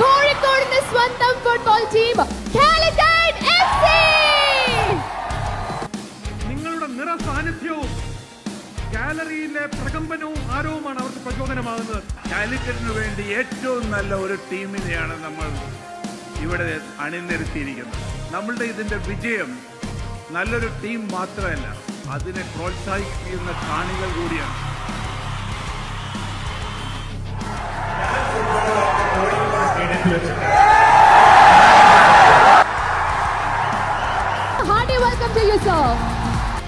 കോഴിക്കോടിന്റെ സ്വന്തം football team നിങ്ങളുടെ നിറ സാന്നിധ്യവും ഗാലറിയിലെ പ്രകമ്പനവും ആരവുമാണ് അവർക്ക് പ്രചോദനമാകുന്നത്. കാലിക്കറ്റിന് വേണ്ടി ഏറ്റവും നല്ല ഒരു ടീമിനെയാണ് നമ്മൾ ഇവിടെ അണിനിരത്തിയിരിക്കുന്നത്. നമ്മളുടെ ഇതിന്റെ വിജയം നല്ലൊരു ടീം മാത്രമല്ല അതിനെ പ്രോത്സാഹിപ്പിക്കുന്ന കാണികൾ കൂടിയാണ്.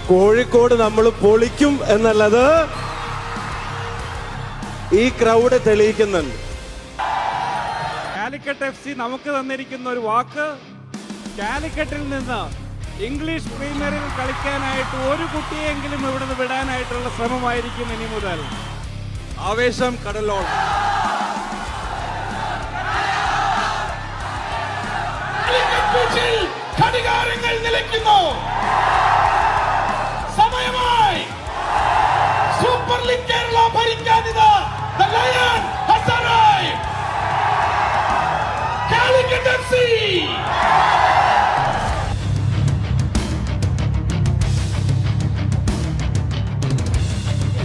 കോഴിക്കോട് നമ്മൾ പൊളിക്കും എന്നുള്ളത് ഈ ക്രൗഡ് തെളിയിക്കുന്നുണ്ട്. കാലിക്കറ്റ് എഫ് സി നമുക്ക് തന്നിരിക്കുന്ന ഒരു വാക്ക് കാലിക്കറ്റിൽ നിന്ന് ഇംഗ്ലീഷ് പ്രീമിയറിൽ കളിക്കാനായിട്ട് ഒരു കുട്ടിയെങ്കിലും ഇവിടുന്ന് വിടാനായിട്ടുള്ള ശ്രമമായിരിക്കും ഇനി മുതൽ. ആവേശം കടലോളം. ഘടികാരങ്ങൾ നിലയ്ക്കുന്നു. Calicut FC.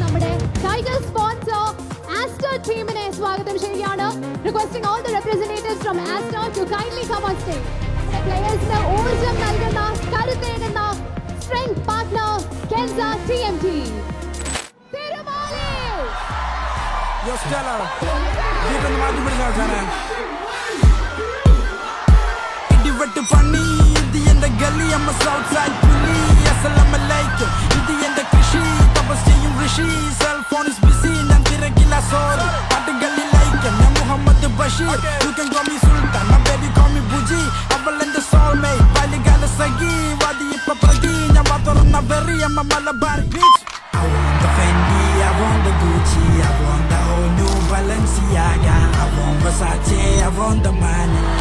നമ്മുടെ ടൈഗർ സ്പോൺസർ ആസ്റ്റർ ടീമിനെ സ്വാഗതം ചെയ്യുകയാണ് requesting all the representatives from Aster to kindly come on stage നമ്മുടെ പ്ലേയേഴ്സിന് ഊർജം നൽകുന്ന കരുത്തേകുന്ന strength partner Kenza T M T Thirumali Yo, Stella. വീട്ടൊന്ന് മാറ്റി പിടിച്ചാൽ സാറേ ഇടിവെട്ട് പണി. ഇത് എന്റെ ഗല്ലി അമ്മ സൗത്ത് സൈഡ് പുലി. അസലമലൈക്കും ഇത് എന്റെ കൃഷി. തപസ് ചെയ്യും ഋഷി. സെൽ ഫോൺ ഇസ് ബിസി ഞാൻ തിരക്കില്ല സോറി പാട്ടുകളിലൈക്കും ഞാൻ Muhammad Basheer. You can call me Sultan. My baby call me Buji. അവൾ എന്റെ സോൾമേറ്റ് ബാല്യകാല സഖി. വാദി ഇപ്പൊ പ്രതി. ഞാൻ വാ തുറന്ന വെറി. അമ്മ Malabar beach I want the Fendi, I want the Gucci, I want the whole new Balenciaga, I want Versace, I want the money.